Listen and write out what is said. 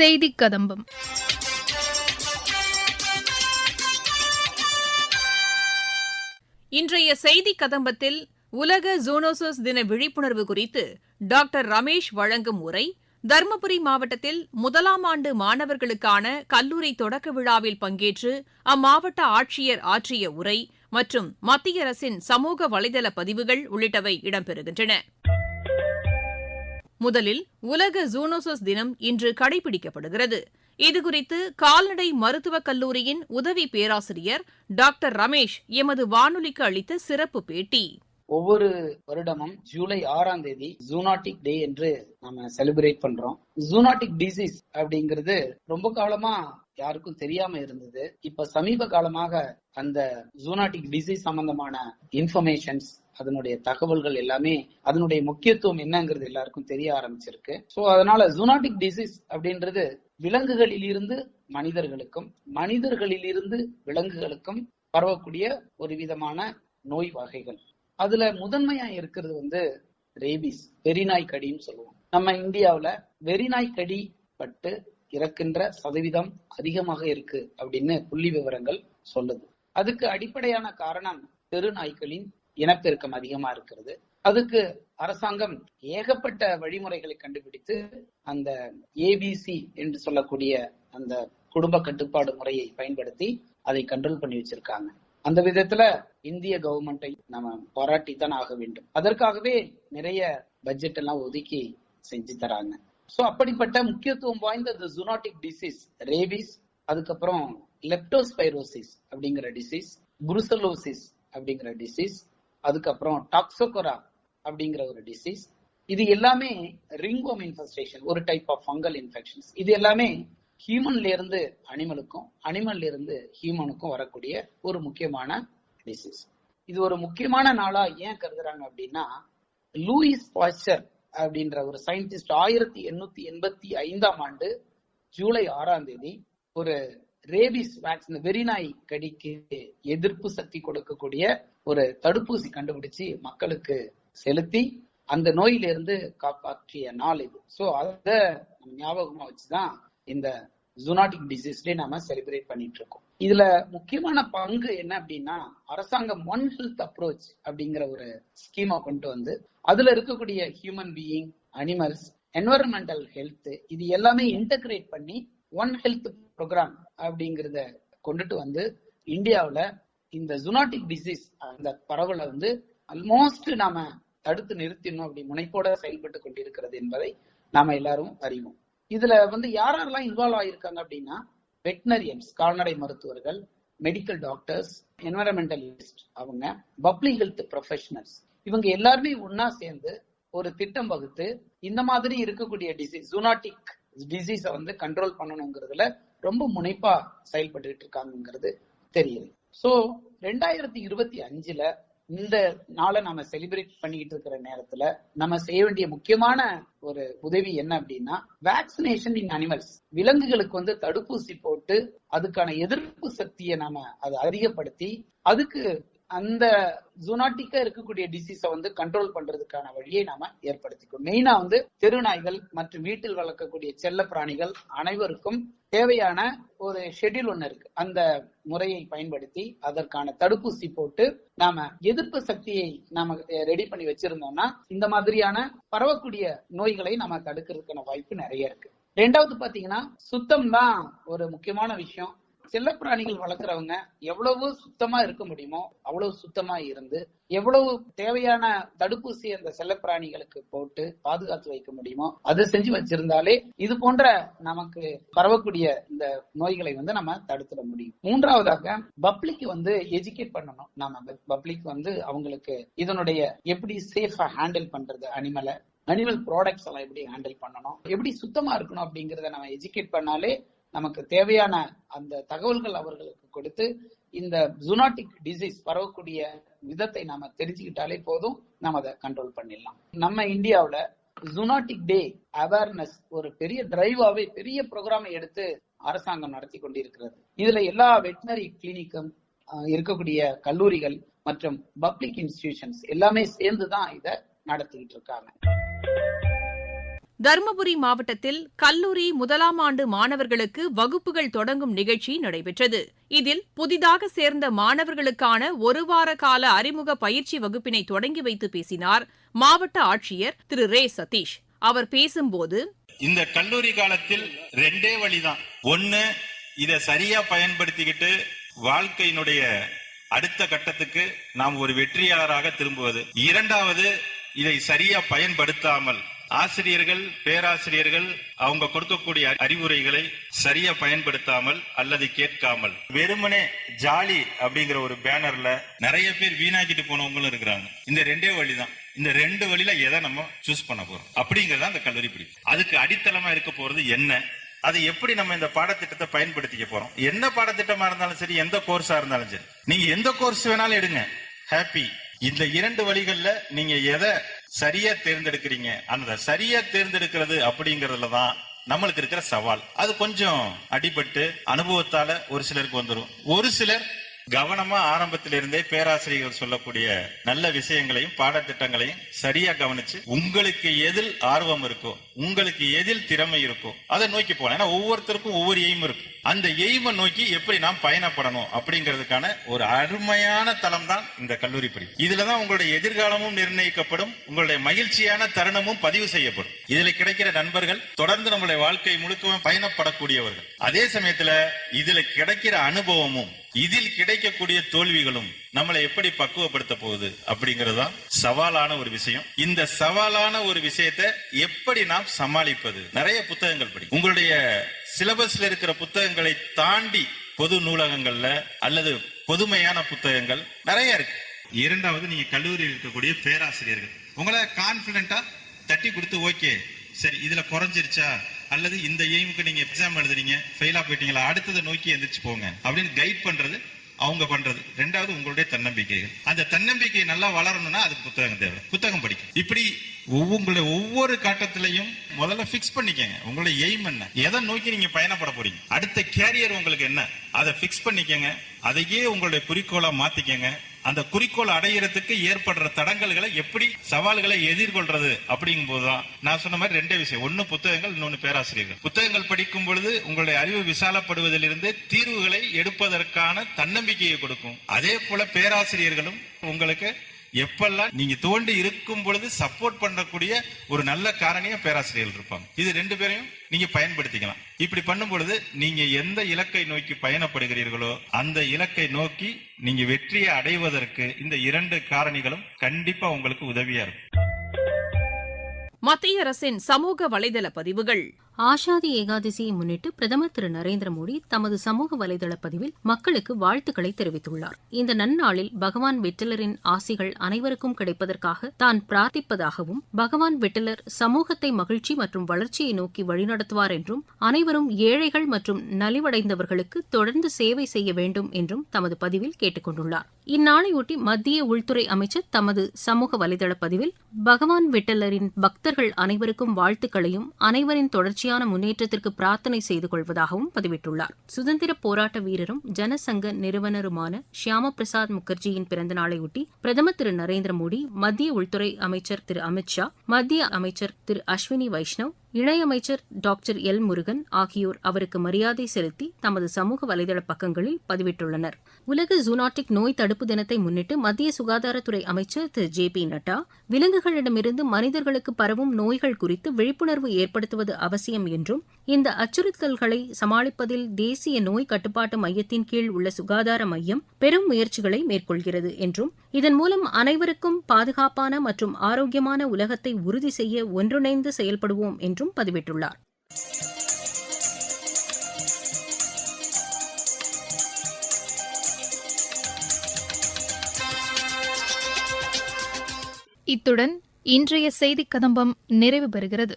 செய்தி கதம்பம் இன்றைய செய்தி கதம்பத்தில் உலக ஜூனோசஸ் தின விழிப்புணர்வு குறித்து டாக்டர் ரமேஷ் வழங்கும் உரை தருமபுரி மாவட்டத்தில் முதலாம் ஆண்டு மாணவர்களுக்கான கல்லூரி தொடக்க விழாவில் பங்கேற்று அம்மாவட்ட ஆட்சியர் ஆற்றிய உரை மற்றும் மத்திய அரசின் சமூக வலைதள பதிவுகள் உள்ளிட்டவை இடம்பெறுகின்றன. முதலில் உலக ஜூனோசஸ் தினம் இன்று கடைபிடிக்கப்படுகிறது. இதுகுறித்து கால்நடை மருத்துவக் கல்லூரியின் உதவி பேராசிரியர் டாக்டர் ரமேஷ் எமது வானொலிக்கு அளித்த சிறப்பு பேட்டி. ஒவ்வொரு வருடமும் ஜூலை ஆறாம் தேதி ஜூனாட்டிக் டே என்று நாம செலிப்ரேட் பண்றோம். ஜூனாட்டிக் டிசீஸ் அப்படிங்கிறது ரொம்ப காலமா யாருக்கும் தெரியாம இருந்தது. இப்ப சமீப காலமாக அந்த ஜூனாட்டிக் டிசீஸ் சம்பந்தமான இன்ஃபர்மேஷன்ஸ் அதனுடைய தகவல்கள் எல்லாமே அதனுடைய முக்கியத்துவம் என்னங்கிறது எல்லாருக்கும் தெரிய ஆரம்பிச்சிருக்கு. சோ அதனால ஜூனாட்டிக் டிசீஸ் அப்படின்றது விலங்குகளில் இருந்து மனிதர்களுக்கும் மனிதர்களில் இருந்து விலங்குகளுக்கும் பரவக்கூடிய ஒரு விதமான நோய் வகைகள். அதுல முதன்மையா இருக்கிறது வந்து ரேபிஸ் வெறிநாய் கடின்னு சொல்லுவோம். நம்ம இந்தியாவுல வெறிநாய் கடி பட்டு இறக்கின்ற சதவீதம் அதிகமாக இருக்கு அப்படின்னு புள்ளி விவரங்கள் சொல்லுது. அதுக்கு அடிப்படையான காரணம் தெருநாய்களின் இனப்பெருக்கம் அதிகமா இருக்கிறது. அதுக்கு அரசாங்கம் ஏகப்பட்ட வழிமுறைகளை கண்டுபிடித்து அந்த ஏபிசி என்று சொல்லக்கூடிய அந்த குடும்ப கட்டுப்பாடு முறையை பயன்படுத்தி அதை கண்ட்ரோல் பண்ணி வச்சிருக்காங்க. அந்த விதத்துல இந்திய கவர்மெண்டை நம்ம பாராட்டி தான் ஆக வேண்டும். அதற்காகவே நிறைய பட்ஜெட் எல்லாம் ஒதுக்கி செஞ்சு தராங்க. ஸோ அப்படிப்பட்ட முக்கியத்துவம் வாய்ந்த இந்த ஜூனாட்டிக் டிசீஸ் ரேபிஸ் அதுக்கப்புறம் லெப்டோஸ்பைரோசிஸ் அப்படிங்கிற டிசீஸ் புருசலோசிஸ் அப்படிங்கிற டிசீஸ் அதுக்கப்புறம் டாக்ஸோகோரா அப்படிங்கிற ஒரு டிசீஸ் இது எல்லாமே ரிங்கோம் இன்ஃபெஸ்டேஷன் ஒரு டைப் ஆஃப் ஃபங்கல் இன்ஃபெக்ஷன்ஸ் இது எல்லாமே ஹியூமன்ல இருந்து அனிமலுக்கும் அனிமல்ல இருந்து ஹியூமனுக்கும் வரக்கூடிய ஒரு முக்கியமான டிசீஸ் இது ஒரு முக்கியமான நாளா ஏன் கருதுறாங்க அப்படின்னா லூயிஸ் பாய்ச்சர் அப்படின்ற ஒரு சயின்டிஸ்ட் ஆயிரத்தி எண்ணூத்தி எண்பத்தி ஐந்தாம் ஆண்டு ஜூலை ஆறாம் தேதி ஒரு ரேபிஸ் வேக்சின் வெறிநாய் கடிக்கு எதிர்ப்பு சக்தி கொடுக்கக்கூடிய ஒரு தடுப்பூசி கண்டுபிடிச்சு மக்களுக்கு செலுத்தி அந்த நோயிலிருந்து காப்பாற்றிய நாள் இது. ஸோ அத ஞாபகமா வச்சுதான் இந்த ஜூனாட்டிக் டிசீஸ் நாம செலிப்ரேட் பண்ணிட்டு இருக்கோம் இதுல முக்கியமான பங்கு என்ன அப்படின்னா அரசாங்கம் ஒன் ஹெல்த் அப்ரோச் அப்படிங்கிற ஒரு ஸ்கீமா கொண்டு வந்து அதுல இருக்கக்கூடிய human being animals environmental health இது எல்லாமே இன்டகிரேட் பண்ணி ஒன் ஹெல்த் ப்ரோக்ராம் அப்படிங்கறத கொண்டுட்டு வந்து இந்தியாவில் இந்த ஜுனாட்டிக் டிசீஸ் அந்த பரவலை வந்து ஆல்மோஸ்ட் நாம தடுத்து நிறுத்தினோம் அப்படி முனைப்போட செயல்பட்டு கொண்டிருக்கிறது என்பதை நாம எல்லாரும் அறிவோம். இதுல வந்து யார் யாரெல்லாம் இன்வால்வ் ஆயிருக்காங்க அப்படின்னா வெட்டினரியன்ஸ் கால்நடை மருத்துவர்கள் மெடிக்கல் டாக்டர்ஸ் என்வரன்மெண்டலிஸ்ட் அவங்க பப்ளிக் ஹெல்த் ப்ரொஃபஷனல்ஸ் இவங்க எல்லாருமே ஒன்னா சேர்ந்து ஒரு திட்டம் வகுத்து இந்த மாதிரி இருக்கக்கூடிய டிசீஸ் ஜூனாட்டிக் டிசீஸ வந்து கண்ட்ரோல் பண்ணணுங்கிறதுல ரொம்ப முனைப்பா செயல்பட்டு இருக்காங்கிறது தெரியுது. சோ ரெண்டாயிரத்தி இருபத்தி அஞ்சுல இந்த நாளை நம்ம செலிப்ரேட் பண்ணிக்கிட்டு இருக்கிற நேரத்துல நம்ம செய்ய வேண்டிய முக்கியமான ஒரு உதவி என்ன அப்படின்னா வேக்சினேஷன் இன் அனிமல்ஸ் விலங்குகளுக்கு வந்து தடுப்பூசி போட்டு அதுக்கான எதிர்ப்பு சக்தியை நாம அதை அதிகப்படுத்தி அதுக்கு அந்த ஜூனாட்டிக்கா இருக்கக்கூடிய டிசீஸை வந்து கண்ட்ரோல் பண்றதுக்கான வழியை நாம ஏற்படுத்திக்கும் மெயினா வந்து தெருநாய்கள் மற்றும் வீட்டில் வளர்க்கக்கூடிய செல்ல பிராணிகள் அனைவருக்கும் தேவையான ஒரு ஷெட்யூல் ஒண்ணு இருக்கு. அந்த முறையை பயன்படுத்தி அதற்கான தடுப்பூசி போட்டு நாம எதிர்ப்பு சக்தியை நாம ரெடி பண்ணி வச்சிருந்தோம்னா இந்த மாதிரியான பரவக்கூடிய நோய்களை நாம தடுக்கிறதுக்கான வாய்ப்பு நிறைய இருக்கு. ரெண்டாவது பாத்தீங்கன்னா சுத்தம் தான் ஒரு முக்கியமான விஷயம். செல்லப்பிராணிகள் வளர்க்குறவங்க எவ்வளவு சுத்தமா இருக்க முடியுமோ அவ்வளவு சுத்தமா இருந்து எவ்வளவு தேவையான தடுப்பூசி அந்த செல்லப்பிராணிகளுக்கு போட்டு பாதுகாத்து வைக்க முடியுமோ அதை செஞ்சு வச்சிருந்தாலே இது போன்ற நமக்கு பரவக்கூடிய இந்த நோய்களை வந்து நம்ம தடுத்துட முடியும். மூன்றாவதாக பப்ளிக் வந்து எஜுகேட் பண்ணணும். நாம பப்ளிக் வந்து அவங்களுக்கு இதனுடைய எப்படி சேஃபா ஹேண்டில் பண்றது அனிமலை அனிமல் ப்ராடக்ட்ஸ் எல்லாம் எப்படி ஹேண்டில் பண்ணணும் எப்படி சுத்தமா இருக்கணும் அப்படிங்கறத நம்ம எஜுகேட் பண்ணாலே நமக்கு தேவையான அந்த தகவல்கள் அவர்களுக்கு கொடுத்து இந்த ஜுனாட்டிக் டிசீஸ் பரவக்கூடிய விதத்தை நாம தெரிஞ்சுக்கிட்டாலே போதும். நாம அதை கண்ட்ரோல் பண்ணிடலாம். நம்ம இந்தியாவுல ஜுனாட்டிக் டே அவேர்னஸ் ஒரு பெரிய டிரைவாவே பெரிய ப்ரோக்ராமை எடுத்து அரசாங்கம் நடத்தி கொண்டிருக்கிறது. இதுல எல்லா வெட்டினரி கிளினிக்கும் இருக்கக்கூடிய கல்லூரிகள் மற்றும் பப்ளிக் இன்ஸ்டிடியூஷன்ஸ் எல்லாமே சேர்ந்துதான் இதை நடத்திக்கிட்டு இருக்காங்க. தருமபுரி மாவட்டத்தில் கல்லூரி முதலாம் ஆண்டு மாணவர்களுக்கு வகுப்புகள் தொடங்கும் நிகழ்ச்சி நடைபெற்றது. இதில் புதிதாக சேர்ந்த மாணவர்களுக்கான ஒரு வார கால அறிமுக பயிற்சி வகுப்பினை தொடங்கி வைத்து பேசினார் மாவட்ட ஆட்சியர் திரு. ரே. சதீஷ். அவர் பேசும்போது இந்த கல்லூரி காலத்தில் ரெண்டே வழிதான். ஒண்ணு இதை சரியா பயன்படுத்திக்கிட்டு வாழ்க்கையினுடைய அடுத்த கட்டத்துக்கு நாம் ஒரு வெற்றியாளராக திரும்புவது. இரண்டாவது இதை சரியா பயன்படுத்தாமல் ஆசிரியர்கள் பேராசிரியர்கள் அவங்க கொடுக்கக்கூடிய அறிவுரைகளை சரியா பயன்படுத்தாமல் அல்லது கேட்காமல். வெறுமனே ஜாலி அப்படிங்கிற ஒரு பேனர்ல நிறைய பேர் வீணாக்கிட்டு போனவங்களும் இருக்கிறாங்க. இந்த ரெண்டே வழிதான். இந்த ரெண்டு வழியில எதை நம்ம சூஸ் பண்ண போறோம்? அப்படிங்கறத அந்த கல்லூரி பிடிக்கும் அதுக்கு அடித்தளமா இருக்க போறது என்ன? அதை எப்படி நம்ம இந்த பாடத்திட்டத்தை பயன்படுத்திக்க போறோம்? என்ன பாடத்திட்டமா இருந்தாலும் சரி எந்த கோர்ஸா இருந்தாலும் சரி. நீங்க எந்த கோர்ஸ் வேணாலும் எடுங்க. ஹாப்பி இந்த இரண்டு வழிகள்ல நீங்க எதை சரியா தேர்ந்தெடுக்கிறீங்க. அந்த சரியா தேர்ந்தெடுக்கிறது அப்படிங்கறதுல தான் நம்மளுக்கு இருக்கிற சவால். அது கொஞ்சம் அடிபட்டு அனுபவத்தால ஒரு சிலருக்கு வந்துடும் ஒரு சிலர் கவனமா ஆரம்பத்திலிருந்தே பேராசிரியர்கள் சொல்லக்கூடிய நல்ல விஷயங்களையும் பாடத்திட்டங்களையும் சரியா கவனிச்சு உங்களுக்கு எதில் ஆர்வம் இருக்கோ உங்களுக்கு எதில் திறமை இருக்கோ அதை நோக்கி போகலாம். ஏன்னா ஒவ்வொருத்தருக்கும் ஒவ்வொரு எய்ம் இருக்கும் அந்த எய்மை நோக்கி எப்படி நாம் பயணப்படணும் அப்படிங்கிறதுக்கான ஒரு அருமையான தளம் தான் இந்த கல்லூரி படிப்பு இதுலதான் உங்களுடைய எதிர்காலமும் நிர்ணயிக்கப்படும் உங்களுடைய மகிழ்ச்சியான தருணமும் பதிவு செய்யப்படும். இதுல கிடைக்கிற நண்பர்கள் தொடர்ந்து நம்மளுடைய வாழ்க்கை முழுக்கவும் பயணப்படக்கூடியவர்கள். அதே சமயத்துல இதுல கிடைக்கிற அனுபவமும் இதில் கிடைக்கக்கூடிய தோல்விகளும் நம்மளை எப்படி பக்குவப்படுத்த போகுது அப்படிங்கறது சவாலான ஒரு விஷயம். இந்த சவாலான ஒரு விஷயத்தை எப்படி நாம் சமாளிப்பது? நிறைய புத்தகங்கள் படி. உங்களுடைய சிலபஸ்ல இருக்கிற புத்தகங்களை தாண்டி பொது நூலகங்கள்ல அல்லது பொதுமையான புத்தகங்கள் நிறைய இருக்கு. இரண்டாவது நீங்க கல்லூரியில் இருக்கக்கூடிய பேராசிரியர்கள். உங்களை கான்பிடண்டா தட்டி கொடுத்து ஓகே சரி இதுல குறைஞ்சிருச்சா? அல்லது இந்த எய்முக்கு நீங்க எக்ஸாம் எழுதுறீங்க ஃபெயிலா போயிட்டீங்களா? அடுத்ததை நோக்கி எந்திரிச்சு போங்க. அப்படின்னு கைட் பண்றது அவங்க பண்றது. ரெண்டாவது உங்களுடைய தன்னம்பிக்கைகள். அந்த தன்னம்பிக்கை நல்லா வளரணும்னா அதுக்கு புத்தகம் தேவை. புத்தகம் படிக்கும் இப்படி உங்களை ஒவ்வொரு கட்டத்திலையும் முதல்ல பிக்ஸ் பண்ணிக்கங்க. உங்களுடைய எய்ம் என்ன? எதை நோக்கி நீங்க பயணப்பட போறீங்க? அடுத்த கேரியர் உங்களுக்கு என்ன? அதை பிக்ஸ் பண்ணிக்கங்க. அதையே உங்களுடைய குறிக்கோளா மாத்திக்கங்க. அந்த குறிக்கோள் அடையிறதுக்கு ஏற்படுற தடங்கல்களை எப்படி சவால்களை எதிர்கொள்றது அப்படிங்கும் போதுதான் நான் சொன்ன மாதிரி ரெண்டே விஷயம். ஒன்னு புத்தகங்கள் இன்னொன்னு பேராசிரியர்கள். புத்தகங்கள் படிக்கும் பொழுது உங்களுடைய அறிவு விசாலப்படுவதிலிருந்து தீர்வுகளை எடுப்பதற்கான தன்னம்பிக்கையை கொடுக்கும். அதே போல பேராசிரியர்களும் உங்களுக்கு எப்பெல்லாம் நீங்க தோண்டி இருக்கும் பொழுது சப்போர்ட் பண்ணக்கூடிய ஒரு நல்ல காரணியா பேராசிரியர்கள் இருப்பாங்க. இது ரெண்டு பேரையும் நீங்க பயன்படுத்திக்கலாம். இப்படி பண்ணும் பொழுது நீங்க எந்த இலக்கை நோக்கி பயணப்படுகிறீர்களோ அந்த இலக்கை நோக்கி நீங்க வெற்றியை அடைவதற்கு இந்த இரண்டு காரணிகளும் கண்டிப்பா உங்களுக்கு உதவியா இருக்கும். மத்திய அரசின் சமூக வலைதள பதிவுகள். ஆஷாதி ஏகாதசியை முன்னிட்டு பிரதமர் திரு நரேந்திர மோடி தமது சமூக வலைதள பதிவில் மக்களுக்கு வாழ்த்துக்களை தெரிவித்துள்ளார். இந்த நன்னாளில் பகவான் விட்டலரின் ஆசிகள் அனைவருக்கும் கிடைப்பதற்காக தான் பிரார்த்திப்பதாகவும் பகவான் விட்டலர் சமூகத்தை மகிழ்ச்சி மற்றும் வளர்ச்சியை நோக்கி வழிநடத்துவார் என்றும் அனைவரும் ஏழைகள் மற்றும் நலிவடைந்தவர்களுக்கு தொடர்ந்து சேவை செய்ய வேண்டும் என்றும் தமது பதிவில் கேட்டுக் கொண்டுள்ளார். இந்நாளையொட்டி மத்திய உள்துறை அமைச்சர் தமது சமூக வலைதள பதிவில் பகவான் விட்டலரின் பக்தர்கள் அனைவருக்கும் வாழ்த்துக்களையும் அனைவரின் தொடர்ச்சி தொடர்ச்சியான முன்னேற்றத்திற்கு பிரார்த்தனை செய்து கொள்வதாகவும் பதிவிட்டுள்ளார். சுதந்திர போராட்ட வீரரும் ஜனசங்க நிறுவனருமான ஷியாம பிரசாத் முகர்ஜியின் பிறந்த நாளையொட்டி பிரதமர் திரு நரேந்திர மோடி மத்திய உள்துறை அமைச்சர் திரு அமித்ஷா மத்திய அமைச்சர் திரு அஸ்வினி வைஷ்ணவ் இணையமைச்சர் டாக்டர் எல் முருகன் ஆகியோர் அவருக்கு மரியாதை செலுத்தி தமது சமூக வலைதள பக்கங்களில் பதிவிட்டுள்ளனர். உலக ஜூனாட்டிக் நோய் தடுப்பு தினத்தை முன்னிட்டு மத்திய சுகாதாரத்துறை அமைச்சர் திரு. ஜே. பி. நட்டா விலங்குகளிடமிருந்து மனிதர்களுக்கு பரவும் நோய்கள் குறித்து விழிப்புணர்வு ஏற்படுத்துவது அவசியம் என்றும் இந்த அச்சுறுத்தல்களை சமாளிப்பதில் தேசிய நோய் கட்டுப்பாட்டு மையத்தின் கீழ் உள்ள சுகாதார மையம் பெரும் முயற்சிகளை மேற்கொள்கிறது என்றும் இதன் மூலம் அனைவருக்கும் பாதுகாப்பான மற்றும் ஆரோக்கியமான உலகத்தை உறுதி செய்ய ஒன்றிணைந்து செயல்படுவோம் என்றும் பதிவிட்டுள்ளார். இத்துடன் இன்றைய செய்திக் கதம்பம் நிறைவு பெறுகிறது.